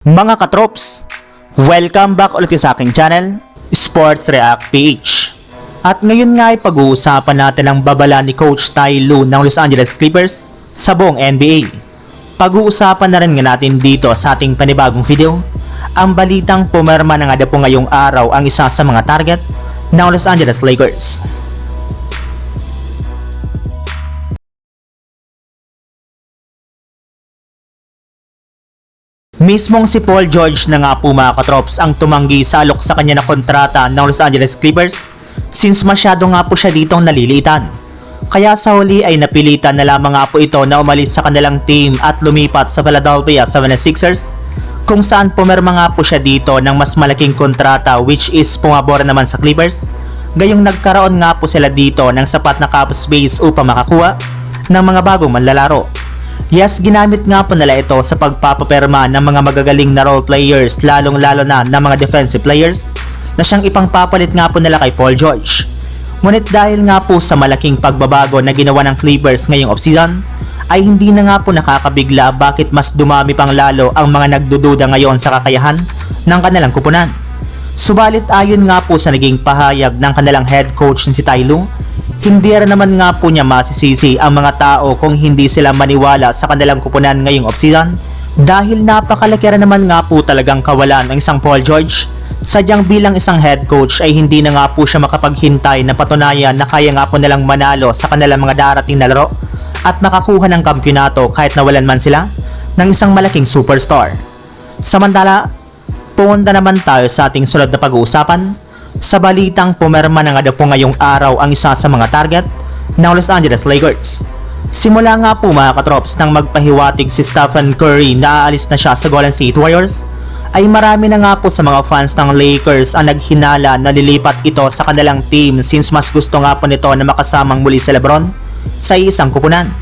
Mga katrops, welcome back ulit sa aking channel, Sports React PH. At ngayon nga ay pag-uusapan natin ang babala ni Coach Ty Lue ng Los Angeles Clippers sa buong NBA. Pag-uusapan na rin nga natin dito sa ating panibagong video, ang balitang pumerma na nga po ngayong araw ang isa sa mga target ng Los Angeles Lakers. Mismong si Paul George na nga po mga katrops ang tumanggi sa alok sa kanya na kontrata ng Los Angeles Clippers since masyado nga po siya ditong nalilitan. Kaya sa huli ay napilitan na lamang nga po ito na umalis sa kanilang team at lumipat sa Philadelphia 76ers kung saan pumirma nga po siya dito ng mas malaking kontrata which is pumabor naman sa Clippers. Gayong nagkaroon nga po sila dito ng sapat na cap space upang makakuha ng mga bagong manlalaro. Yes, ginamit nga po nila ito sa pagpapaperma ng mga magagaling na role players lalong-lalo na ng mga defensive players na siyang ipangpapalit nga po nila kay Paul George. Ngunit dahil nga po sa malaking pagbabago na ginawa ng Clippers ngayong offseason, ay hindi na nga po nakakabigla bakit mas dumami pang lalo ang mga nagdududa ngayon sa kakayahan ng kanilang kupunan. Subalit ayon nga po sa naging pahayag ng kanilang head coach na si Ty Lue, hindi rin naman nga po niya masisisi ang mga tao kung hindi sila maniwala sa kanilang kupunan ngayong offseason dahil napakalaki rin naman nga po talagang kawalan ng isang Paul George. Sadyang bilang isang head coach ay hindi na nga po siya makapaghintay na patunayan na kaya nga po nilang manalo sa kanilang mga darating na laro at makakuha ng kampyonato kahit nawalan man sila ng isang malaking superstar. Samantala, punta naman tayo sa ating sunod na pag-uusapan sa balitang pumerma na nga po ngayong araw ang isa sa mga target ng Los Angeles Lakers. Simula nga po mga katrops nang magpahiwatig si Stephen Curry na aalis na siya sa Golden State Warriors ay marami na nga po sa mga fans ng Lakers ang naghinala na lilipat ito sa kanilang team since mas gusto nga po nito na makasamang muli si Lebron sa isang kupunan.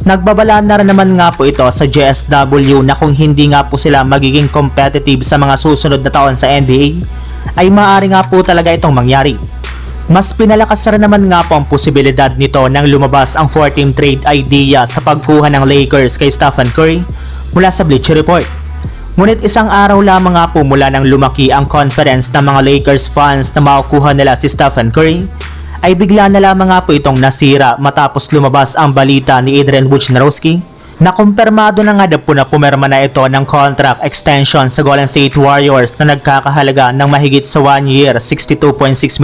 Nagbabala na rin naman nga po ito sa JSW na kung hindi nga po sila magiging competitive sa mga susunod na taon sa NBA, ay maaari nga po talaga itong mangyari. Mas pinalakas na naman nga po ang posibilidad nito nang lumabas ang 4-team trade idea sa pagkuha ng Lakers kay Stephen Curry mula sa Bleacher Report. Ngunit isang araw lamang nga po mula nang lumaki ang conference ng mga Lakers fans na makukuha nila si Stephen Curry, ay bigla na lamang nga po itong nasira matapos lumabas ang balita ni Adrian Wojnarowski na kumpirmado na nga daw po na pumirma na ito ng contract extension sa Golden State Warriors na nagkakahalaga ng mahigit sa 1 year 62.6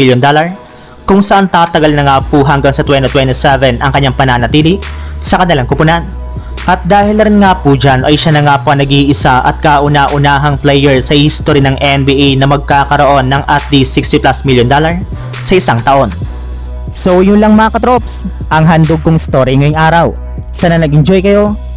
million dollar kung saan tatagal na nga po hanggang sa 2027 ang kanyang pananatili sa kanilang kupunan. At dahil rin nga po dyan ay siya na nga po nag-iisa at kauna-unahang player sa history ng NBA na magkakaroon ng at least 60 plus million dollar sa isang taon. So yun lang mga katrops, ang handog kong story ngayong araw. Sana nag-enjoy kayo,